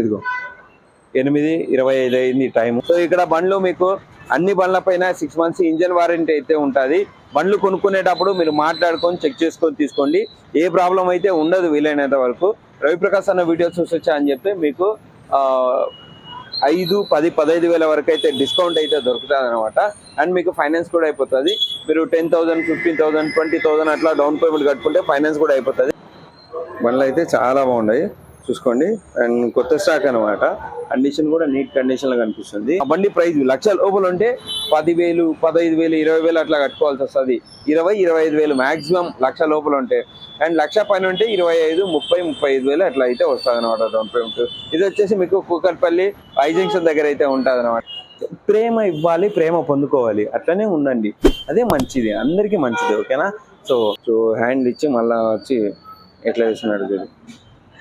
ఇదిగో. ఎనిమిది ఇరవై ఐదు అయింది టైం సో ఇక్కడ బండ్లు మీకు అన్ని బండ్ల పైన సిక్స్ మంత్స్ ఇంజన్ వారంటీ అయితే ఉంటుంది. బండ్లు కొనుక్కునేటప్పుడు మీరు మాట్లాడుకొని చెక్ చేసుకొని తీసుకోండి. ఏ ప్రాబ్లం అయితే ఉండదు వీలైనంత వరకు. రవిప్రకాష్ అన్న వీడియో చూసొచ్చా అని చెప్తే మీకు ఐదు పది పదహైదు వేల వరకు అయితే డిస్కౌంట్ అయితే దొరుకుతుంది అనమాట అండ్ మీకు ఫైనాన్స్ కూడా అయిపోతుంది. మీరు ten thousand fifteen thousand twenty thousand అట్లా డౌన్ పేమెంట్ కట్టుకుంటే ఫైనాన్స్ కూడా అయిపోతుంది. బండ్లు అయితే చాలా బాగున్నాయి. చూసుకోండి. అండ్ కొత్త స్టాక్ అనమాట కండిషన్ కూడా నీట్ కండిషన్లో కనిపిస్తుంది. ఆ బండి ప్రైస్ లక్ష లోపల ఉంటే పదివేలు పదహైదు వేలు ఇరవై వేలు అట్లా కట్టుకోవాల్సి వస్తుంది. ఇరవై ఇరవై ఐదు వేలు మాక్సిమం లక్ష లోపల ఉంటే. అండ్ లక్ష పైన ఉంటే ఇరవై ఐదు ముప్పై ముప్పై ఐదు వేలు అట్లా అయితే వస్తుంది అనమాట డౌన్ పేమెంట్ ఇది వచ్చేసి మీకు కూకట్పల్లి ఐ జంక్షన్ దగ్గర అయితే ఉంటుంది అనమాట ప్రేమ ఇవ్వాలి ప్రేమ పొందుకోవాలి. అట్లనే ఉండండి. అదే మంచిది. అందరికీ మంచిది. ఓకేనా? సో సో హ్యాండ్ ఇచ్చి మళ్ళా వచ్చి ఎట్లా చేస్తున్నాడు చూడు.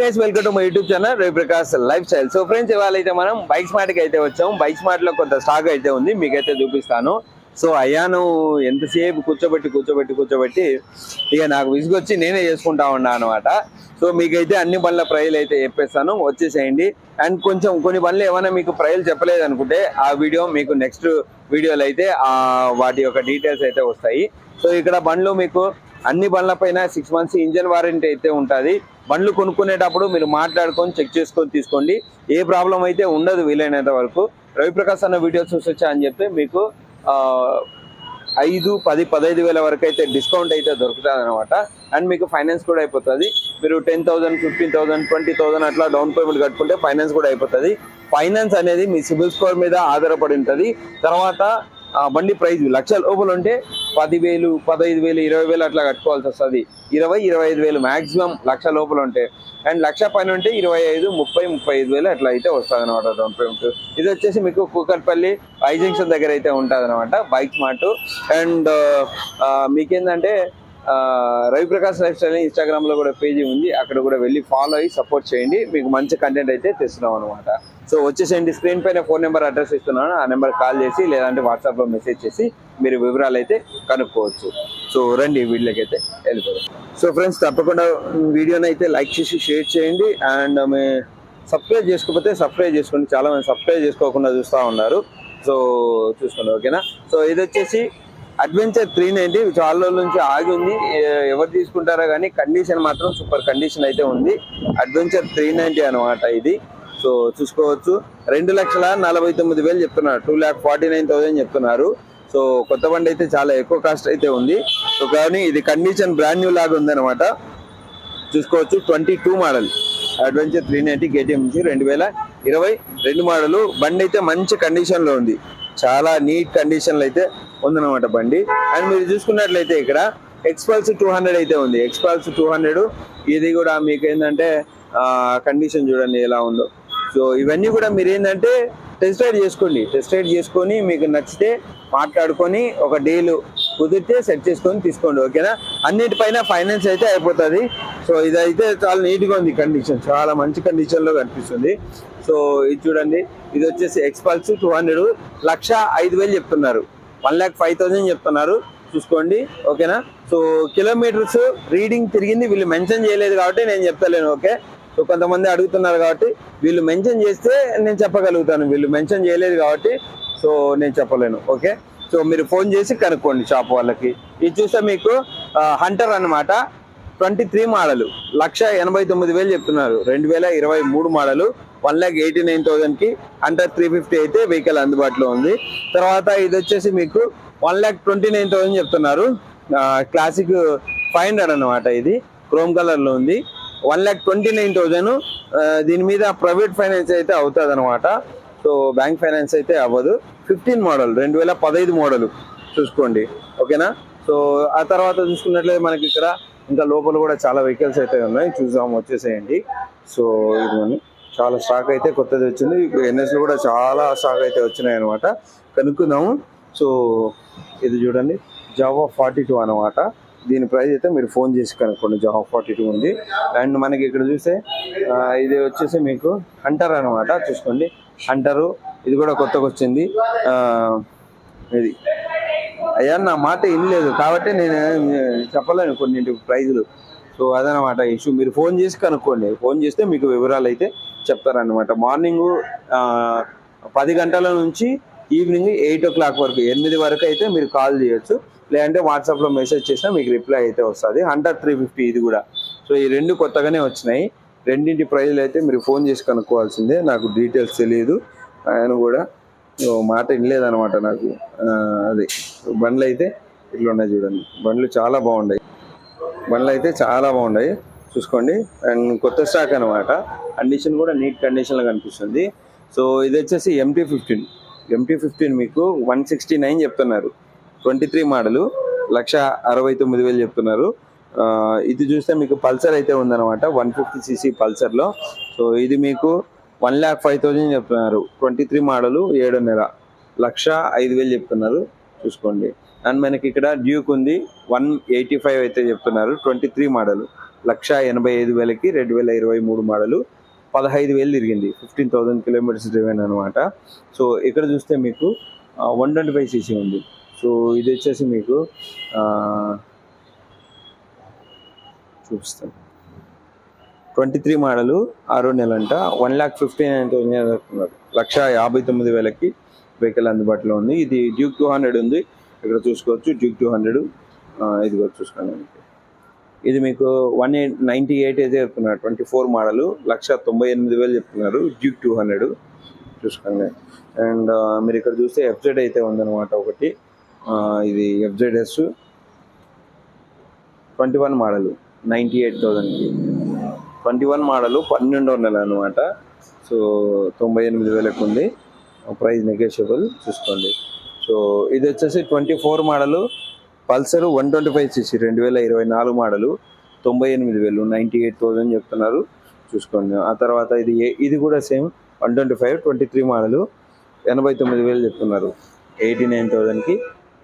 guys welcome to my YouTube channel Raviprakash lifestyle so friends ఇవాళ అయితే మనం బైక్ స్మార్ట్కి అయితే వచ్చాం. బైక్ స్మార్ట్లో కొంత స్టాక్ అయితే ఉంది. మీకైతే చూపిస్తాను. సో అయ్యాను. ఎంతసేపు కూర్చోబెట్టి కూర్చోబెట్టి కూర్చోబెట్టి ఇక నాకు విసుగొచ్చి నేనే చేసుకుంటా ఉన్నా అనమాట సో మీకైతే అన్ని బండ్ల ప్రైలు అయితే చెప్పేస్తాను. వచ్చేసేయండి. అండ్ కొంచెం కొన్ని బండ్లు ఏమైనా మీకు ప్రైలు చెప్పలేదు అనుకుంటే ఆ వీడియో మీకు నెక్స్ట్ వీడియోలో అయితే ఆ వాటి యొక్క డీటెయిల్స్ అయితే వస్తాయి. సో ఇక్కడ బండ్లు మీకు అన్ని బండ్ల పైన సిక్స్ మంత్స్ ఇంజన్ వారంటీ అయితే ఉంటుంది. బండ్లు కొనుక్కునేటప్పుడు మీరు మాట్లాడుకొని చెక్ చేసుకొని తీసుకోండి. ఏ ప్రాబ్లం అయితే ఉండదు వీలైనంత వరకు. రవిప్రకాశ్ అన్న వీడియో చూసొచ్చా అని చెప్తే మీకు ఐదు పది పదహైదు వేల వరకు అయితే డిస్కౌంట్ అయితే దొరుకుతుంది అనమాట అండ్ మీకు ఫైనాన్స్ కూడా అయిపోతుంది. మీరు ten thousand fifteen thousand twenty thousand అట్లా డౌన్ పేమెంట్ కట్టుకుంటే ఫైనాన్స్ కూడా అయిపోతుంది. ఫైనాన్స్ అనేది మీ సిబిల్ స్కోర్ మీద ఆధారపడి ఉంటుంది. తర్వాత ఆ బండి ప్రైస్ లక్ష లోపల ఉంటే పదివేలు పదహైదు వేలు ఇరవై వేలు అట్లా కట్టుకోవాల్సి వస్తుంది. ఇరవై ఇరవై ఐదు వేలు మాక్సిమం లక్ష లోపల ఉంటే. అండ్ లక్ష పైన ఉంటే ఇరవై ఐదు ముప్పై ముప్పై ఐదు వేలు అట్లా అయితే వస్తుంది అనమాట డౌన్ పేమెంట్ ఇది వచ్చేసి మీకు కూకట్పల్లి ఐ జంక్షన్ దగ్గర అయితే ఉంటుంది అనమాట బైక్ స్మార్ట్ అండ్ మీకేంటంటే ఆ, రవిప్రకాష్ లైఫ్ స్టైల్ ఇన్స్టాగ్రామ్లో కూడా పేజీ ఉంది. అక్కడ కూడా వెళ్ళి ఫాలో అయ్యి సపోర్ట్ చేయండి. మీకు మంచి కంటెంట్ అయితే తెస్తున్నాం అనమాట సో వచ్చేసేయండి. స్క్రీన్ పైన ఫోన్ నెంబర్ అడ్రస్ ఇస్తున్నాను. ఆ నెంబర్ కాల్ చేసి లేదంటే వాట్సాప్లో మెసేజ్ చేసి మీరు వివరాలు అయితే కనుక్కోవచ్చు. సో రండి వీడియోకి అయితే వెళ్ళిపోదాం. సో ఫ్రెండ్స్ తప్పకుండా వీడియోని అయితే లైక్ చేసి షేర్ చేయండి. అండ్ మీ సబ్స్క్రైబ్ చేసుకోకపోతే సబ్స్క్రైబ్ చేసుకోండి. చాలా మంది సబ్స్క్రైబ్ చేసుకోకుండా చూస్తూ ఉన్నారు. సో చూసుకోండి ఓకేనా? సో ఇది వచ్చేసి అడ్వెంచర్ త్రీ నైన్టీ చాలా రోజుల నుంచి ఆగి ఉంది. ఎవరు తీసుకుంటారో కానీ కండిషన్ మాత్రం సూపర్ కండిషన్ అయితే ఉంది. అడ్వెంచర్ త్రీ నైంటీ అనమాట ఇది. సో చూసుకోవచ్చు. రెండు లక్షల నలభై తొమ్మిది వేలు చెప్తున్నారు. Two lakh forty nine thousand చెప్తున్నారు. సో కొత్త బండి అయితే చాలా ఎక్కువ కాస్ట్ అయితే ఉంది. సో కానీ ఇది కండిషన్ బ్రాండ్ న్యూ లాగా ఉందన్నమాట. చూసుకోవచ్చు. Twenty two model adventure three ninety KTM నుంచి రెండు వేల ఇరవై రెండు మోడల్ బండి అయితే మంచి కండిషన్లో ఉంది. చాలా నీట్ కండిషన్లో అయితే ఉందన్నమాట బండి. అండ్ మీరు చూసుకున్నట్లయితే ఇక్కడ ఎక్స్పల్స్ టూ హండ్రెడ్ అయితే ఉంది. ఎక్స్పల్స్ టూ హండ్రెడ్ ఇది కూడా మీకు ఏంటంటే కండిషన్ చూడండి ఎలా ఉందో. సో ఇవన్నీ కూడా మీరు ఏంటంటే టెస్ట్ రైడ్ చేసుకోండి. టెస్ట్ రైడ్ చేసుకొని మీకు నచ్చితే మాట్లాడుకొని ఒక డీలు కుదిరితే సెట్ చేసుకొని తీసుకోండి ఓకేనా అన్నిటిపైన ఫైనాన్స్ అయితే అయిపోతుంది. సో ఇదైతే చాలా నీట్గా ఉంది కండిషన్ చాలా మంచి కండిషన్లో కనిపిస్తుంది. సో ఇది చూడండి. ఇది వచ్చేసి ఎక్స్పల్స్ టూ హండ్రెడ్ లక్ష ఐదు వేలు చెప్తున్నారు. వన్ ల్యాక్ ఫైవ్ థౌసండ్ చెప్తున్నారు. చూసుకోండి ఓకేనా సో కిలోమీటర్స్ రీడింగ్ తిరిగింది. వీళ్ళు మెన్షన్ చేయలేదు కాబట్టి నేను చెప్తలేను ఓకే సో కొంతమంది అడుగుతున్నారు కాబట్టి వీళ్ళు మెన్షన్ చేస్తే నేను చెప్పగలుగుతాను. వీళ్ళు మెన్షన్ చేయలేదు కాబట్టి సో నేను చెప్పలేను. ఓకే? సో మీరు ఫోన్ చేసి కనుక్కోండి షాప్ వాళ్ళకి. ఇది చూస్తే మీకు హంటర్ అన్నమాట. Twenty three model. లక్ష ఎనభై తొమ్మిది వేలు చెప్తున్నారు. రెండు వేల ఇరవై మూడు model. One lakh eighty nine థౌసండ్కి Hunter three fifty అయితే వెహికల్ అందుబాటులో ఉంది. తర్వాత ఇది వచ్చేసి మీకు one lakh twenty nine thousand చెప్తున్నారు. క్లాసిక్ ఫైవ్ హండ్రెడ్ అనమాట ఇది. క్రోమ్ కలర్లో ఉంది. One lakh twenty nine thousand దీని మీద ప్రైవేట్ ఫైనాన్స్ అయితే అవుతుంది అనమాట సో బ్యాంక్ ఫైనాన్స్ అయితే అవ్వదు. ఫిఫ్టీన్ మోడల్ రెండు వేల పదహైదు మోడల్ చూసుకోండి. ఓకేనా? సో ఆ తర్వాత చూసుకున్నట్లయితే మనకి ఇక్కడ ఇంకా లోపల కూడా చాలా వెహికల్స్ అయితే ఉన్నాయి. చూద్దాం వచ్చేసేయండి. సో ఇది చాలా స్టాక్ అయితే కొత్తది వచ్చింది. ఎన్ఎస్లో కూడా చాలా స్టాక్ అయితే వచ్చినాయి అనమాట కనుక్కుందాము. సో ఇది చూడండి. జావా ఫార్టీ టూ అనమాట దీని ప్రైస్ అయితే మీరు ఫోన్ చేసి కనుక్కోండి. జాహో ఫార్టీ టూ ఉంది. అండ్ మనకి ఇక్కడ చూస్తే ఇది వచ్చేసి మీకు హంటర్ అనమాట చూసుకోండి. హంటరు ఇది కూడా కొత్తగా వచ్చింది. ఇది. అయ్యా నా మాట వినలేదు. కాబట్టి నేను చెప్పలేను కొన్నింటి ప్రైజులు సో అదనమాట ఇష్యూ మీరు ఫోన్ చేసి కనుక్కోండి. ఫోన్ చేస్తే మీకు వివరాలు అయితే చెప్తారనమాట మార్నింగ్ పది గంటల నుంచి ఈవినింగ్ ఎయిట్ ఓ క్లాక్ వరకు ఎనిమిది వరకు అయితే మీరు కాల్ చేయొచ్చు. లేదంటే వాట్సాప్లో మెసేజ్ చేసినా మీకు రిప్లై అయితే వస్తుంది. హండ్రెడ్ త్రీ ఫిఫ్టీ ఇది కూడా. సో ఈ రెండు కొత్తగానే వచ్చినాయి. రెండింటి ప్రైజ్లు అయితే మీరు ఫోన్ చేసి కనుక్కోవాల్సిందే. నాకు డీటెయిల్స్ తెలియదు ఆయన కూడా మాట వినలేదనమాట నాకు. అది. బండ్లు అయితే ఇట్లా ఉన్నాయి చూడండి. బండ్లు చాలా బాగున్నాయి. బండ్లు అయితే చాలా బాగున్నాయి. చూసుకోండి. అండ్ కొత్త స్టాక్ అనమాట కండిషన్ కూడా నీట్ కండిషన్లో కనిపిస్తుంది. సో ఇది వచ్చేసి ఎంటీ ఫిఫ్టీన్ ఎంటీ ఫిఫ్టీన్ మీకు వన్ సిక్స్టీ నైన్ చెప్తున్నారు. ట్వంటీ త్రీ మోడలు లక్ష అరవై తొమ్మిది వేలు చెప్తున్నారు. ఇది చూస్తే మీకు పల్సర్ అయితే ఉందన్నమాట వన్ ఫిఫ్టీ సీసీ పల్సర్లో. సో ఇది మీకు వన్ ల్యాక్ ఫైవ్ థౌజండ్ చెప్తున్నారు. ట్వంటీ త్రీ మోడలు ఏడు నెల లక్ష ఐదు వేలు చెప్తున్నారు. చూసుకోండి. అండ్ మనకి ఇక్కడ డ్యూక్ ఉంది వన్ ఎయిటీ ఫైవ్ అయితే చెప్తున్నారు. ట్వంటీ త్రీ మోడల్ లక్ష ఎనభై ఐదు వేలకి రెండు వేల ఇరవై మూడు మోడలు. పదహైదు వేలు తిరిగింది. ఫిఫ్టీన్ థౌసండ్ కిలోమీటర్స్ డ్రివెన్ అనమాట సో ఇక్కడ చూస్తే మీకు వన్ ట్వంటీ ఫైవ్ సీసీ ఉంది. సో ఇది వచ్చేసి మీకు చూపిస్తాం చూపిస్తాను. ట్వంటీ త్రీ మోడలు ఆరో నెల అంట one lakh fifty nine thousand లక్ష యాభై తొమ్మిది వేలకి వెహికల్ అందుబాటులో ఉంది. ఇది డ్యూక్ టూ హండ్రెడ్ ఉంది. ఇక్కడ చూసుకోవచ్చు. డ్యూక్ టూ హండ్రెడ్ ఇది కూడా చూసుకోండి. ఇది మీకు వన్ ఎయిట్ నైంటీ ఎయిట్ అయితే చెప్తున్నారు. ట్వంటీ ఫోర్ మోడల్ లక్ష తొంభై ఎనిమిది వేలు చెప్తున్నారు. డ్యూక్ టూ హండ్రెడ్ చూసుకోండి. అండ్ uh, మీరు ఇక్కడ చూస్తే ఎఫ్జెడ్ అయితే ఉందన్నమాట ఒకటి. ఇది FZS twenty one model ninety eight థౌజండ్కి ట్వంటీ వన్ మోడల్ పన్నెండో నెల అనమాట సో తొంభై ఎనిమిది వేలకు ఉంది. ప్రైస్ నెగోషియబుల్ చూసుకోండి. సో ఇది వచ్చేసి twenty four model Pulsar one twenty five CC రెండు వేల ఇరవై నాలుగు మోడలు తొంభై ఎనిమిది వేలు నైంటీ ఎయిట్ థౌజండ్ చెప్తున్నారు. చూసుకోండి. ఆ తర్వాత ఇది ఇది కూడా same one twenty five twenty three model ఎనభై తొమ్మిది వేలు చెప్తున్నారు. ఎయిటీ నైన్ థౌజండ్కి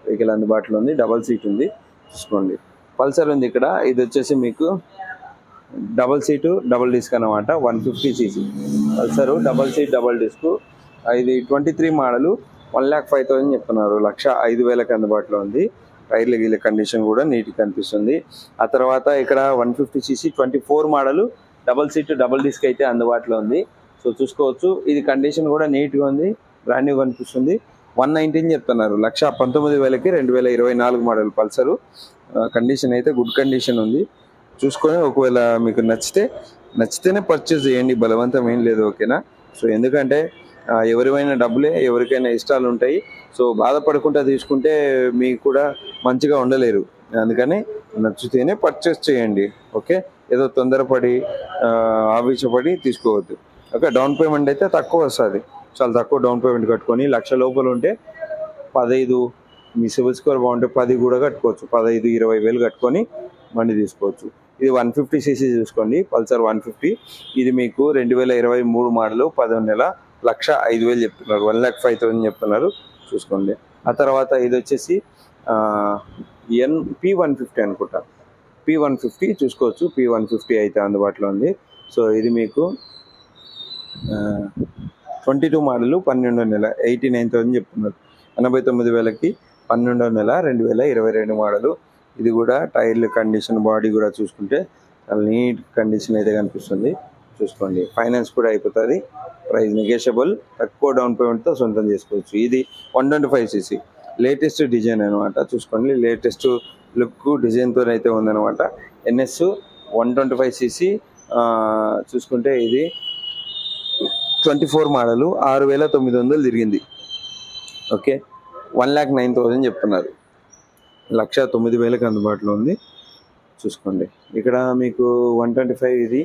వెహికల్ అందుబాటులో ఉంది డబల్ సీట్ ఉంది. చూసుకోండి. పల్సర్ ఉంది ఇక్కడ. ఇది వచ్చేసి మీకు డబల్ సీటు డబల్ డిస్క్ అనమాట one fifty CC. Pulsar double seat double disc. ఇది twenty three model one lakh five thousand చెప్తున్నారు. లక్ష ఐదు వేలకు అందుబాటులో ఉంది. టైర్ల వీళ్ళ కండిషన్ కూడా నీట్గా కనిపిస్తుంది. ఆ తర్వాత ఇక్కడ one fifty CC twenty four model double seat double disc అయితే అందుబాటులో ఉంది. సో చూసుకోవచ్చు ఇది కండిషన్ కూడా నీట్గా ఉంది బ్రాండ్ న్యూ కనిపిస్తుంది. వన్ నైన్టీన్ చెప్తున్నారు లక్ష పంతొమ్మిది వేలకి రెండు వేల ఇరవై నాలుగు మోడల్ పల్సరు. కండిషన్ అయితే గుడ్ కండిషన్ ఉంది. చూసుకొని ఒకవేళ మీకు నచ్చితే నచ్చితేనే పర్చేస్ చేయండి బలవంతం ఏం లేదు ఓకేనా? సో ఎందుకంటే ఎవరివైనా డబ్బులే ఎవరికైనా ఇష్టాలు ఉంటాయి సో బాధపడకుండా తీసుకుంటే మీకు కూడా మంచిగా ఉండలేరు. అందుకని నచ్చితేనే పర్చేస్ చేయండి. ఓకే ఏదో తొందరపడి ఆవేశపడి తీసుకోవద్దు. ఓకే డౌన్ పేమెంట్ అయితే తక్కువ వస్తుంది. చాలా తక్కువ డౌన్ పేమెంట్ కట్టుకొని లక్ష లోపల ఉంటే పదహైదు మీ సివిల్ స్కోర్ బాగుంటే పది కూడా కట్టుకోవచ్చు. పదహైదు ఇరవై వేలు కట్టుకొని బండి తీసుకోవచ్చు. ఇది వన్ ఫిఫ్టీ సీసీ చూసుకోండి. Pulsar one fifty. ఇది మీకు రెండు వేల ఇరవై మూడు మోడలు పదో నెల లక్ష ఐదు వేలు చెప్తున్నారు. వన్ ల్యాక్ ఫైవ్ థౌసండ్ చెప్తున్నారు. చూసుకోండి. ఆ తర్వాత ఇది వచ్చేసి ఎన్ పి వన్ ఫిఫ్టీ అనుకుంటా. పి వన్ ఫిఫ్టీ చూసుకోవచ్చు. పి వన్ ఫిఫ్టీ అయితే అందుబాటులో ఉంది. సో ఇది మీకు ట్వంటీ టూ మోడల్ పన్నెండో నెల ఎయిటీ నైన్ థౌసండ్ చెప్తున్నారు. ఎనభై తొమ్మిది వేలకి పన్నెండో నెల రెండు వేల ఇరవై రెండు మోడలు. ఇది కూడా టైర్లు కండిషన్ బాడీ కూడా చూసుకుంటే చాలా నీట్ కండిషన్ అయితే కనిపిస్తుంది. చూసుకోండి. ఫైనాన్స్ కూడా అయిపోతుంది. ప్రైస్ నెగేషబుల్ తక్కువ డౌన్ పేమెంట్తో సొంతం చేసుకోవచ్చు. ఇది one twenty five CC latest design అనమాట చూసుకోండి. లేటెస్ట్ లుక్ డిజైన్తో అయితే ఉందన్నమాట. NS one twenty five CC చూసుకుంటే ఇది ట్వంటీ ఫోర్ మోడలు ఆరు వేల తొమ్మిది వందలు తిరిగింది. Okay one lakh nine thousand చెప్తున్నారు. లక్ష తొమ్మిది వేలకు అందుబాటులో ఉంది. చూసుకోండి. ఇక్కడ మీకు వన్ ట్వంటీ ఫైవ్ ఇది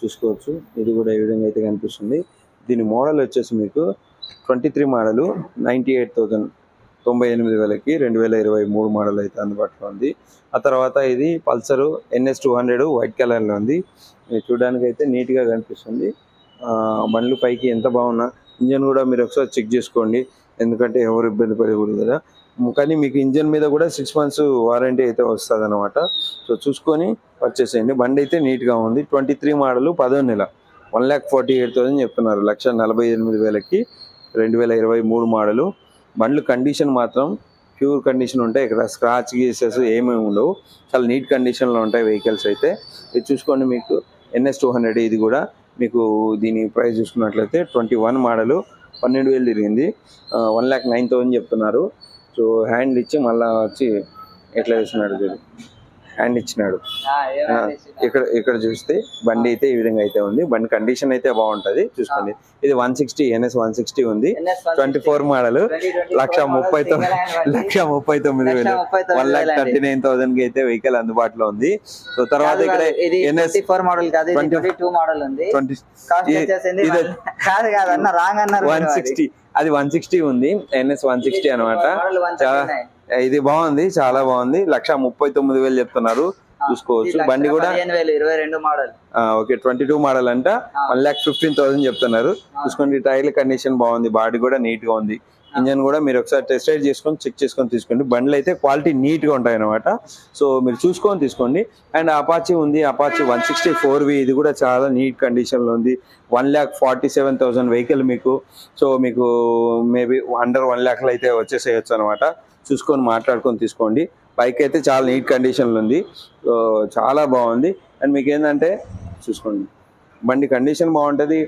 చూసుకోవచ్చు. ఇది కూడా ఈ విధంగా అయితే కనిపిస్తుంది. దీని మోడల్ వచ్చేసి మీకు twenty three model ninety eight thousand తొంభై ఎనిమిది వేలకి రెండు వేల ఇరవై మూడు మోడల్ అయితే అందుబాటులో ఉంది. ఆ తర్వాత ఇది Pulsar NS two hundred white కలర్లో ఉంది. చూడడానికి అయితే నీట్గా కనిపిస్తుంది. బండ్లు పైకి ఎంత బాగున్నా ఇంజన్ కూడా మీరు ఒకసారి చెక్ చేసుకోండి. ఎందుకంటే ఎవరు ఇబ్బంది పడకూడదు కదా. కానీ మీకు ఇంజన్ మీద కూడా సిక్స్ మంత్స్ వారంటీ అయితే వస్తుంది అనమాట సో చూసుకొని పర్చేస్ చేయండి. బండి అయితే నీట్గా ఉంది. ట్వంటీ త్రీ మోడల్ పదో నెల. One lakh forty eight thousand చెప్తున్నారు. లక్ష నలభై ఎనిమిది వేలకి రెండు వేల ఇరవై మూడు మోడలు. బండ్లు కండిషన్ మాత్రం ప్యూర్ కండిషన్ ఉంటాయి. ఇక్కడ స్క్రాచ్ గీసెస్ ఏమేమి ఉండవు. చాలా నీట్ కండిషన్లో ఉంటాయి వెహికల్స్ అయితే. ఇది చూసుకోండి మీకు. ఎన్ఎస్ టూ హండ్రెడ్ ఇది కూడా మీకు దీని ప్రైస్ చూసుకున్నట్లయితే ట్వంటీ వన్ మోడలు. పన్నెండు వేలు తిరిగింది. వన్ ల్యాక్ నైన్ థౌసండ్ చెప్తున్నారు. సో హ్యాండ్ ఇచ్చి మళ్ళీ వచ్చి ఎట్లా చేస్తున్నాడు చూడు. హ్యాండ్ ఇచ్చినాడు. ఇక్కడ ఇక్కడ చూస్తే బండి అయితే ఈ విధంగా అయితే ఉంది. బండి కండిషన్ అయితే బాగుంటది. చూసుకోండి. ఇది one sixty NS one sixty ఉంది. Twenty four model. లక్ష ముప్పై తొమ్మిది లక్ష ముప్పై తొమ్మిది వేలు. వన్ లాక్ థర్టీ నైన్ థౌసండ్కి అయితే వెహికల్ అందుబాటులో ఉంది. సో తర్వాత ఇక్కడ ఎన్ఎస్ ఫోర్ మోడల్ కాదు ఇది 20 ట్వంటీ టూ మోడల్ ఉంది. ట్వంటీ ఇది కాదు కాదు అన్న రాంగ్ అన్నారు వన్ సిక్స్టీ. అది వన్ సిక్స్టీ ఉంది. ఎన్ఎస్ వన్ సిక్స్టీ అనమాట ఇది బాగుంది చాలా బాగుంది. లక్ష ముప్పై తొమ్మిది వేలు చెప్తున్నారు. చూసుకోవచ్చు. బండి కూడా ఇరవై రెండు model okay twenty two model అంట. వన్ ల్యాక్ ఫిఫ్టీన్ థౌసండ్ చెప్తున్నారు. చూసుకోండి టైర్ల కండిషన్ బాగుంది బాడీ కూడా నీట్గా ఉంది. ఇంజన్ కూడా మీరు ఒకసారి టెస్ట్ రైడ్ చేసుకొని చెక్ చేసుకొని తీసుకోండి. బండ్లు అయితే క్వాలిటీ నీట్గా ఉంటాయి అనమాట సో మీరు చూసుకొని తీసుకోండి. అండ్ అపాచీ ఉంది. Apache one sixty four V ఇది కూడా చాలా నీట్ కండిషన్లో ఉంది. One lakh forty seven thousand vehicle మీకు. సో మీకు మేబీ అండర్ వన్ ల్యాక్లో అయితే వచ్చేసేయచ్చు అనమాట చూసుకొని మాట్లాడుకొని తీసుకోండి. బైక్ అయితే చాలా నీట్ కండిషన్లో ఉంది. సో చాలా బాగుంది. అండ్ మీకు ఏంటంటే చూసుకోండి. బండి కండిషన్ బాగుంటుంది.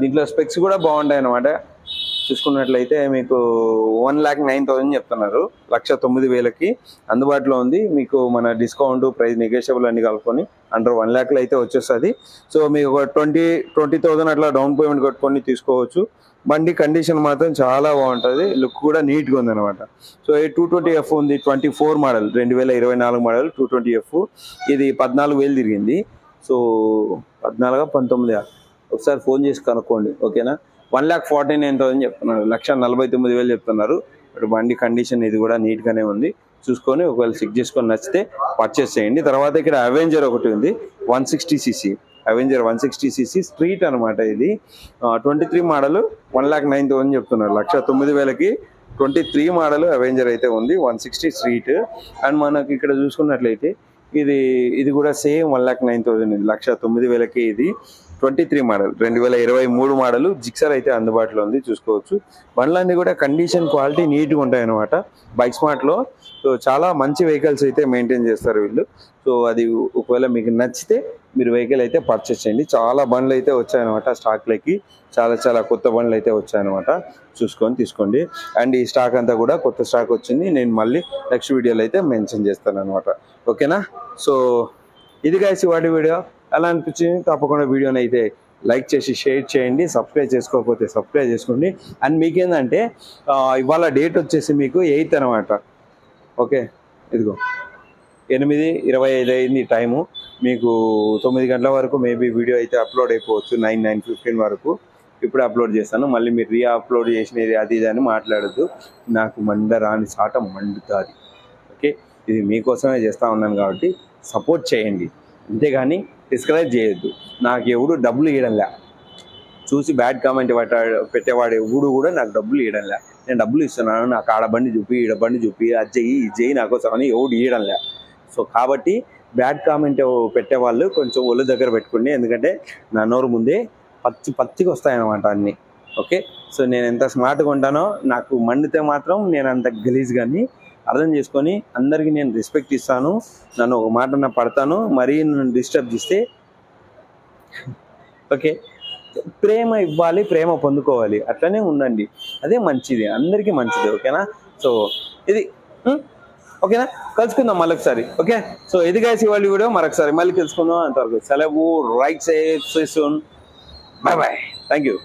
దీంట్లో స్పెక్స్ కూడా బాగుంటాయి అనమాట చూసుకున్నట్లయితే మీకు వన్ ల్యాక్ నైన్ థౌసండ్ చెప్తున్నారు. లక్ష తొమ్మిది వేలకి అందుబాటులో ఉంది. మీకు మన డిస్కౌంట్ ప్రైస్ నెగోషియబుల్ అన్ని కలుపుకొని అండర్ వన్ ల్యాక్లో అయితే వచ్చేస్తుంది. సో మీకు ఒక ట్వంటీ ట్వంటీ థౌసండ్ అట్లా డౌన్ పేమెంట్ కట్టుకొని తీసుకోవచ్చు. బండి కండిషన్ మాత్రం చాలా బాగుంటుంది. లుక్ కూడా నీట్గా ఉంది అనమాట సో ఈ టూ ట్వంటీ ఎఫ్ ఉంది. ట్వంటీ ఫోర్ మోడల్ రెండు వేల ఇరవై నాలుగు మోడల్ టూ ట్వంటీ ఎఫ్ ఇది పద్నాలుగు వేలు తిరిగింది. సో పద్నాలుగు పంతొమ్మిది ఒకసారి ఫోన్ చేసి కనుక్కోండి. ఓకేనా? One lakh forty nine thousand చెప్తున్నారు. లక్ష నలభై తొమ్మిది వేలు చెప్తున్నారు. ఇప్పుడు బండి కండిషన్ ఇది కూడా నీట్గానే ఉంది. చూసుకొని ఒకవేళ చెక్ చేసుకొని నచ్చితే పర్చేస్ చేయండి. తర్వాత ఇక్కడ అవెంజర్ ఒకటి ఉంది. One sixty CC. Avenger one sixty CC street అనమాట ఇది. Twenty three model one lakh nine thousand చెప్తున్నారు. లక్ష తొమ్మిది వేలకి ట్వంటీ త్రీ మోడల్ అవెంజర్ అయితే ఉంది. One sixty street. అండ్ మనకి ఇక్కడ చూసుకున్నట్లయితే ఇది ఇది కూడా same one lakh nine thousand ఇది. లక్ష తొమ్మిది వేలకి ఇది. ట్వంటీ త్రీ మోడల్ రెండు వేల ఇరవై మూడు మోడల్ జిక్సర్ అయితే అందుబాటులో ఉంది చూసుకోవచ్చు. బండ్లన్నీ కూడా కండిషన్ క్వాలిటీ నీట్గా ఉంటాయి అనమాట బైక్ స్మార్ట్లో సో చాలా మంచి వెహికల్స్ అయితే మెయింటైన్ చేస్తారు వీళ్ళు. సో అది ఒకవేళ మీకు నచ్చితే మీరు వెహికల్ అయితే పర్చేస్ చేయండి. చాలా బండ్లు అయితే వచ్చాయన్నమాట స్టాక్లకి చాలా చాలా కొత్త బండ్లు అయితే వచ్చాయన్నమాట చూసుకొని తీసుకోండి. అండ్ ఈ స్టాక్ అంతా కూడా కొత్త స్టాక్ వచ్చింది. నేను మళ్ళీ నెక్స్ట్ వీడియోలో అయితే మెన్షన్ చేస్తాను అనమాట ఓకేనా సో ఇది కాసి వాటి వీడియో ఎలా అనిపించింది తప్పకుండా వీడియోని అయితే లైక్ చేసి షేర్ చేయండి సబ్స్క్రైబ్ చేసుకోకపోతే సబ్స్క్రైబ్ చేసుకోండి. అండ్ మీకేందంటే ఇవాళ డేట్ వచ్చేసి మీకు ఎయిత్ అనమాట ఓకే? ఇదిగో. ఎనిమిది ఇరవై ఐదు అయింది టైము. మీకు తొమ్మిది గంటల వరకు మేబీ వీడియో అయితే అప్లోడ్ అయిపోవచ్చు నైన్ నైన్ ఫిఫ్టీన్ వరకు. ఇప్పుడు అప్లోడ్ చేస్తాను. మళ్ళీ మీరు రీ అప్లోడ్ చేసినది అది ఇది అని మాట్లాడద్దు. నాకు మండ రాని చాట మండుతుంది. ఓకే? ఇది మీకోసమే చేస్తూ ఉన్నాను కాబట్టి సపోర్ట్ చేయండి. అంతేగాని డిస్కరేజ్ చేయొద్దు. నాకు ఎవడు డబ్బులు ఇవ్వడంలే చూసి బ్యాడ్ కామెంట్ పెట్టాడు పెట్టేవాడు ఎవడు కూడా నాకు డబ్బులు ఇవ్వడంలే నేను డబ్బులు ఇస్తున్నాను నాకు ఆడ బండి చూపి ఈడ బండి చూపి అది చెయ్యి ఇది చెయ్యి నాకు అని ఎవడు ఇవ్వడంలే సో కాబట్టి బ్యాడ్ కామెంట్ పెట్టేవాళ్ళు కొంచెం ఒళ్ళు దగ్గర పెట్టుకోండి. ఎందుకంటే నా నోరు ముందే పచ్చి పచ్చికి వస్తాయన్నమాట అన్ని. ఓకే? సో నేను ఎంత స్మార్ట్గా ఉంటానో నాకు మండితే మాత్రం నేను అంత గలీజ్ కానీ అర్థం చేసుకొని అందరికీ నేను రెస్పెక్ట్ ఇస్తాను. నన్ను ఒక మాట నా పడతాను. మరీ నన్ను డిస్టర్బ్ చేస్తే ఓకే. ప్రేమ ఇవ్వాలి ప్రేమ పొందుకోవాలి. అట్లనే ఉండండి. అదే మంచిది. అందరికీ మంచిది. ఓకేనా? సో ఇది ఓకేనా? కలుసుకుందాం మళ్ళొకసారి ఓకే? సో ఇది కాసి ఇవాళ వీడియో. మరొకసారి మళ్ళీ తెలుసుకుందాం అంతవరకు సెలవు. Right side. Soon bye bye thank you